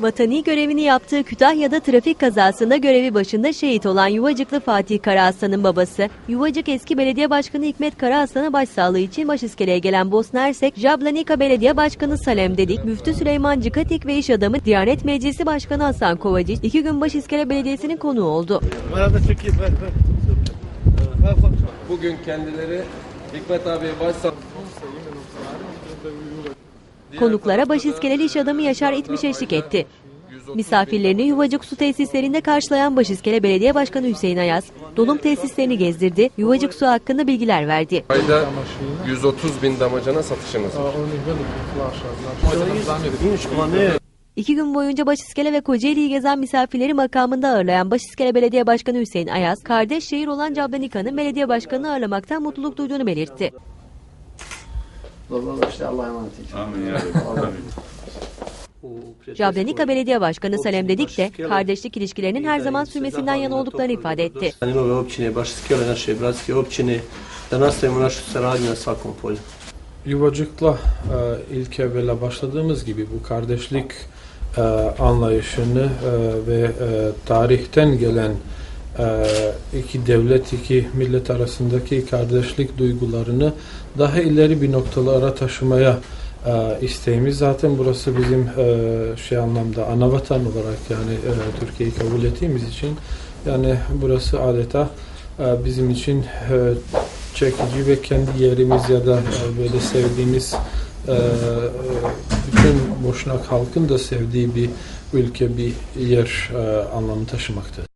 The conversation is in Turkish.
Vatani görevini yaptığı Kütahya'da trafik kazasında görevi başında şehit olan Yuvacıklı Fatih Karaaslan'ın babası, Yuvacık eski belediye başkanı Hikmet Karaaslan'a başsağlığı için başiskeleye gelen Bosna Hersek, Jablanika Belediye Başkanı Salem Dedik, Müftü Süleyman Cikatik ve iş adamı Diyanet Meclisi Başkanı Hasan Kovacic, iki gün Başiskele Belediyesi'nin konuğu oldu. Bugün kendileri Hikmet abiye başsağlığı Konuklara Başiskeleli iş adamı Yaşar İtmiş eşlik etti. Misafirlerini Yuvacık su tesislerinde karşılayan Başiskele Belediye Başkanı Hüseyin Ayaz, dolum tesislerini gezdirdi, Yuvacık su hakkında bilgiler verdi. ayda 130 bin damacana satışınız var. İki gün boyunca Başiskele ve Kocaeli'yi gezen misafirleri makamında ağırlayan Başiskele Belediye Başkanı Hüseyin Ayaz, kardeş şehir olan Cablanika'nın belediye başkanını ağırlamaktan mutluluk duyduğunu belirtti. İşte Allah'a emanet olun. Amin ya Rabbi. Belediye Başkanı Salem Dedik de kardeşlik ilişkilerinin her zaman sürmesinden yana olduklarını ifade etti. Nove općine, baš skele naše bratske općine, da nastavimo našu saradnju na svakom polju. Yuvacık'la e, ilk evvela başladığımız gibi bu kardeşlik e, anlayışını e, ve e, tarihten gelen iki devlet, iki millet arasındaki kardeşlik duygularını daha ileri bir noktalara taşımaya e, isteğimiz. Zaten burası bizim e, şey anlamda anavatan olarak yani e, Türkiye'yi kabul ettiğimiz için yani burası adeta bizim için çekici ve kendi yerimiz ya da böyle sevdiğimiz bütün Boşnak halkın da sevdiği bir ülke, bir yer anlamı taşımaktadır.